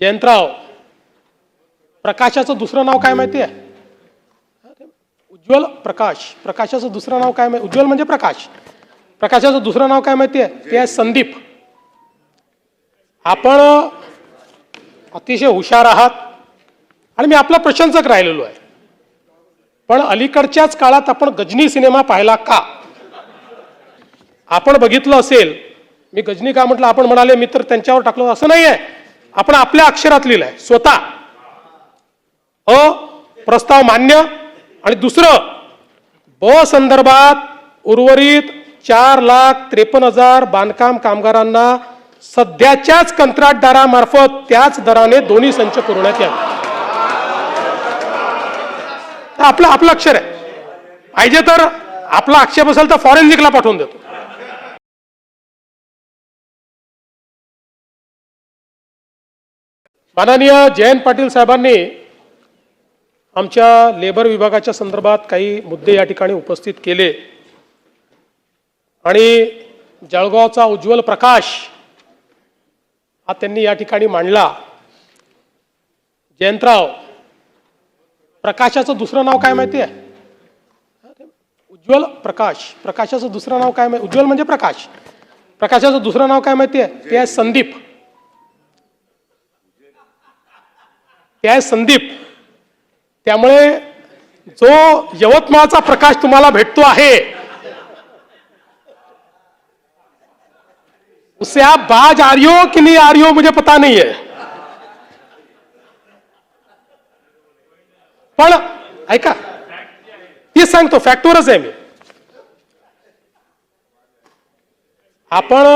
जयंतराव प्रकाशाचं दुसरं नाव काय माहिती आहे? उज्ज्वल प्रकाश. प्रकाशाचं दुसरं नाव काय माहिती? उज्ज्वल म्हणजे प्रकाश. प्रकाशाचं दुसरं नाव काय माहिती आहे? ते आहे संदीप. आपण अतिशय हुशार आहात आणि मी आपला प्रशंसक राहिलेलो आहे. पण अलीकडच्याच काळात आपण गजनी सिनेमा पाहिला का? आपण बघितलं असेल. मी गजनी का म्हटलं? आपण म्हणाले मित्र त्यांच्यावर टाकलो. असं नाही आहे आपण आपल्या अक्षरात लिहिलंय. स्वतः. अ प्रस्ताव मान्य. आणि दुसरं ब संदर्भात उर्वरित चार लाख त्रेपन्न हजार बांधकाम कामगारांना सध्याच्याच कंत्राटदारामार्फत त्याच दराने दोन्ही संच पुरवण्यात यावे. तर आपलं आपलं अक्षर आहे. पाहिजे तर आपला आक्षेप असेल तर फॉरेन्सिकला पाठवून देतो. माननीय जयंत पाटील साहेबांनी आमच्या लेबर विभागाच्या संदर्भात काही मुद्दे या ठिकाणी उपस्थित केले. आणि जळगावचा उज्ज्वल प्रकाश हा त्यांनी या ठिकाणी मांडला. जयंतराव प्रकाशाचं दुसरं नाव काय माहिती आहे? उज्ज्वल प्रकाश प्रकाशाचं दुसरं नाव काय माहिती? उज्ज्वल म्हणजे प्रकाश. प्रकाशाचं दुसरं नाव काय माहिती आहे? ते आहे संदीप. ते आहे संदीप त्यामुळे जो यवतमाळचा प्रकाश तुम्हाला भेटतो आहे उससे आप बाज आ रही हो कि नहीं आ रही हो मुझे पता नहीं है। पण ऐका तीच सांगतो फॅक्टवरच आहे मी. आपण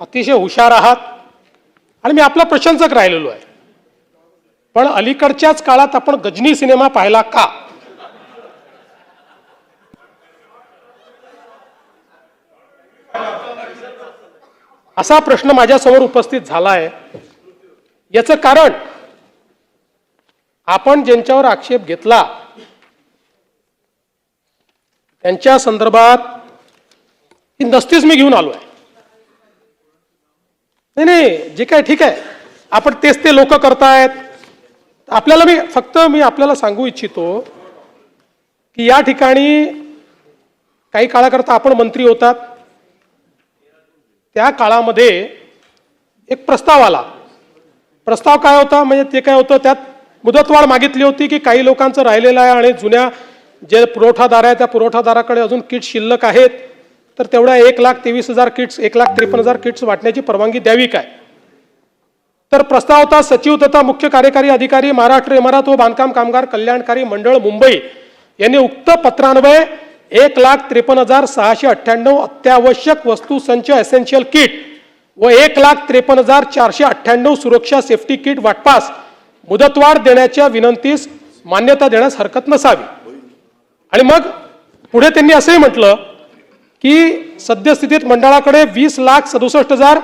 अतिशय हुशार आहात आणि मी आपला प्रशंसक राहिलेलो आहे. पण अलीकडच्याच काळात आपण गजनी सिनेमा पाहिला का? असा प्रश्न माझ्यासमोर उपस्थित झाला आहे याचं कारण आपण ज्यांच्यावर आक्षेप घेतला त्यांच्या संदर्भात ही नसतीच मी घेऊन आलो आहे नाही नाही जे काय ठीक आहे. आपण तेच ते लोक करतायत. आपल्याला मी फक्त मी आपल्याला सांगू इच्छितो की या ठिकाणी काही काळाकरता आपण मंत्री होतात. त्या काळामध्ये एक प्रस्ताव आला. प्रस्ताव काय होता? म्हणजे ते काय होतं? त्यात मुदतवाढ मागितली होती की काही लोकांचं राहिलेलं आहे आणि जुन्या जे पुरवठादार आहे त्या पुरवठादाराकडे अजून किट्स शिल्लक आहेत. तर तेवढ्या एक लाख तेवीस हजार किट्स एक लाख त्रेपन्न हजार किट्स वाटण्याची परवानगी द्यावी काय? तर प्रस्ताव होता सचिव तथा मुख्य कार्यकारी अधिकारी महाराष्ट्र इमारत व बांधकाम कामगार कल्याणकारी मंडळ मुंबई. यांनी उक्त पत्रान्वये एक लाख त्रेपन्न हजार सहाशे अठ्ठ्याण्णव अत्यावश्यक वस्तू संच एसेन्शियल किट व एक लाख त्रेपन्न हजार चारशे अठ्ठ्याण्णव सुरक्षा सेफ्टी किट वाटपास मुदतवाढ देण्याच्या विनंतीस मान्यता देण्यास हरकत नसावी. आणि मग पुढे त्यांनी असंही म्हटलं की सद्यस्थितीत मंडळाकडे वीस लाख सदुसष्ट हजार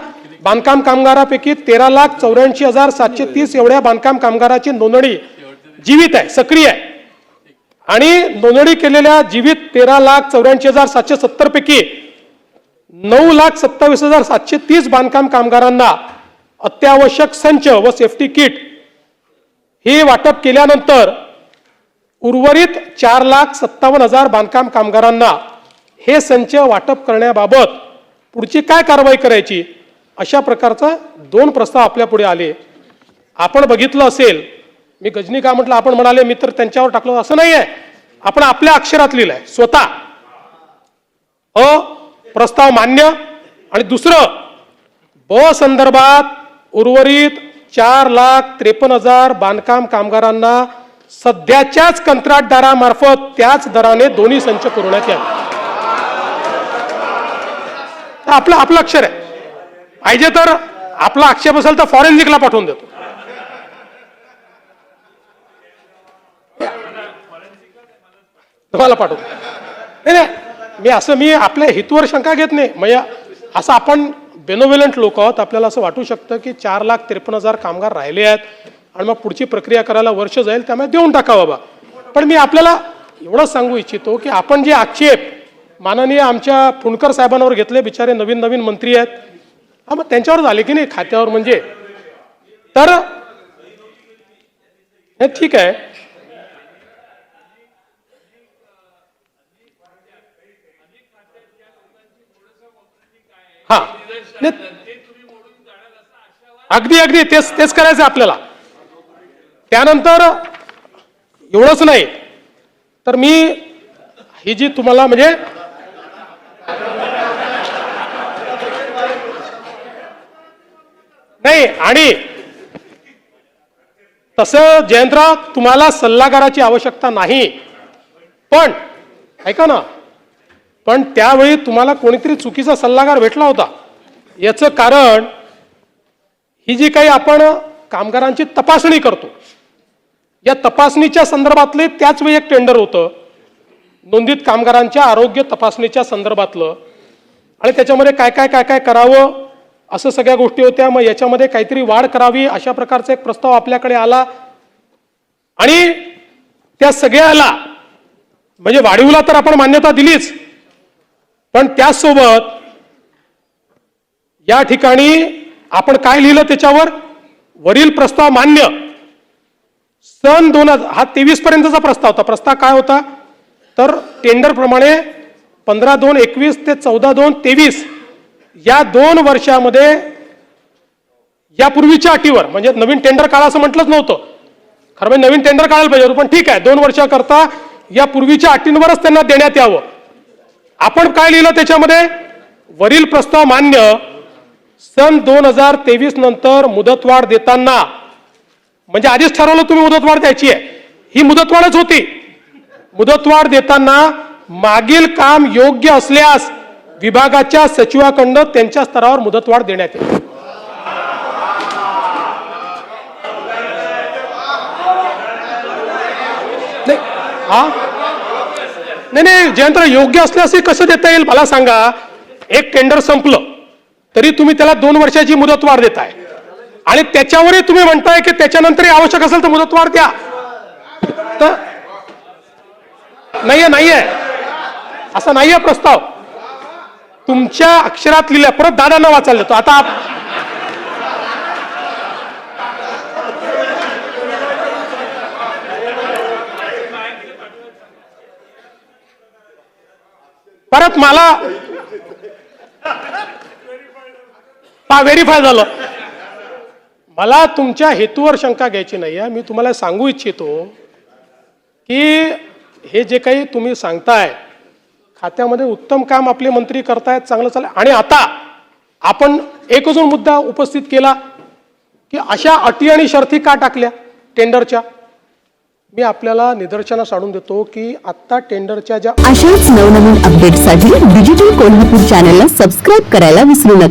बांधकाम कामगारापैकी तेरा लाख चौऱ्याऐंशी हजार सातशे तीस एवढ्या बांधकाम कामगाराची नोंदणी जीवित आहे सक्रिय आहे. आणि नोंदणी केलेल्या जीवित तेरा लाख चौऱ्याऐंशी हजार सातशे सत्तर पैकी नऊ लाख सत्तावीस हजार सातशे तीस बांधकाम कामगारांना अत्यावश्यक संच व सेफ्टी किट हे वाटप केल्यानंतर उर्वरित चार लाख सत्तावन्न हजार बांधकाम कामगारांना हे संच वाटप करण्याबाबत पुढची काय कारवाई करायची? अशा प्रकारचा दोन प्रस्ताव आपल्या पुढे आले. आपण बघितलं असेल मी गजनी का म्हटलं आपण म्हणाले मी तर त्यांच्यावर टाकलो असं नाही आहे आपण आपल्या अक्षरात लिहिलंय स्वतः. अ प्रस्ताव मान्य. आणि दुसरं ब संदर्भात उर्वरित चार लाख त्रेपन्न हजार बांधकाम कामगारांना सध्याच्याच कंत्राटदारामार्फत त्याच दराने दोन्ही संच पुरवण्यात यावे. तर आपलं आपलं अक्षर आहे. पाहिजे तर आपला आक्षेप असेल तर फॉरेन्सिकला पाठवून देतो. तुम्हाला पाठवतो. नाही नाही मी असं मी आपल्या हितूवर शंका घेत नाही. म्हणजे असं आपण बेनोव्हिलंट लोक आहोत आपल्याला असं वाटू शकतं की चार लाख त्रेपन्न हजार कामगार राहिले आहेत आणि मग पुढची प्रक्रिया करायला वर्ष जाईल त्यामुळे देऊन टाका बाबा. पण मी आपल्याला एवढं सांगू इच्छितो की आपण जे आक्षेप माननीय आमच्या फुंडकर साहेबांवर घेतले बिचारे नवीन नवीन मंत्री आहेत हा मग त्यांच्यावर झाले की नाही? खात्यावर म्हणजे? तर ठीक आहे. हा. अगदी अगदी तेच तेच करायचं आपल्याला. त्यानंतर एवढंच नाही. तर मी ही जी तुम्हाला म्हणजे नाही आणि तसं जयंतराव तुम्हाला सल्लागाराची आवश्यकता नाही. पण ऐका ना पण त्यावेळी तुम्हाला कोणीतरी चुकीचा सल्लागार भेटला होता. याचं कारण ही जी काही आपण कामगारांची तपासणी करतो या तपासणीच्या संदर्भातले त्याच वेळी एक टेंडर होतं. नोंदीत कामगारांच्या आरोग्य तपासणीच्या संदर्भातलं. आणि त्याच्यामध्ये काय काय काय काय करावं? असं सगळ्या गोष्टी होत्या. मग याच्यामध्ये काहीतरी वाढ करावी अशा प्रकारचा एक प्रस्ताव आपल्याकडे आला. आणि त्या सगळ्याला म्हणजे वाढीवला तर आपण मान्यता दिलीच पण त्याचसोबत या ठिकाणी आपण काय लिहिलं त्याच्यावर? वरील प्रस्ताव मान्य. सन दोन हजार हा तेवीस पर्यंतचा प्रस्ताव होता. प्रस्ताव काय होता? तर टेंडर प्रमाणे पंधरा दोन एकवीस ते चौदा दोन तेवीस या दोन वर्षामध्ये यापूर्वीच्या अटीवर म्हणजे नवीन टेंडर काढा असं म्हटलंच नव्हतं. खरं म्हणजे नवीन टेंडर काढायला पाहिजे होतं पण ठीक आहे दोन वर्षाकरता या पूर्वीच्या अटींवरच त्यांना देण्यात यावं. आपण काय लिहिलं त्याच्यामध्ये? वरील प्रस्ताव मान्य सन दोन हजार तेवीस नंतर मुदतवाढ देताना. म्हणजे आधीच ठरवलं तुम्ही मुदतवाढ द्यायची आहे. ही मुदतवाढच होती. मुदतवाढ देताना मागील काम योग्य असल्यास विभागाच्या सचिवाकडनं त्यांच्या स्तरावर मुदतवाढ देण्यात येईल. नाही हा? नाही नाही जयंत्र योग्य असल्यास कसं देता येईल मला सांगा. एक टेंडर संपलं तरी तुम्ही त्याला दोन वर्षाची मुदतवाढ देताय. आणि त्याच्यावरही तुम्ही म्हणताय की त्याच्यानंतरही आवश्यक असेल तर मुदतवाढ द्या. तर नाहीये नाहीये. असा नाहीये प्रस्ताव. तुमच्या अक्षरात लिहिल्या परत दादांना वाचायला तो आता परत मला पा व्हेरीफाय झालं. मला तुमच्या हेतूवर शंका घ्यायची नाही आहे मी तुम्हाला सांगू इच्छितो की हे जे काही तुम्ही सांगताय खात्यामध्ये उत्तम काम आपले मंत्री करतायत चांगलं चाललं आणि आता आपण एक अजून मुद्दा उपस्थित केला की अशा अटी आणि शर्ती का टाकल्या टेंडरच्या? मी आपल्याला निदर्शनास आणून देतो की आत्ता टेंडरच्या ज्या अशाच नवनवीन अपडेटसाठी डिजिटल कोल्हापूर चॅनलला सबस्क्राईब करायला विसरू नका.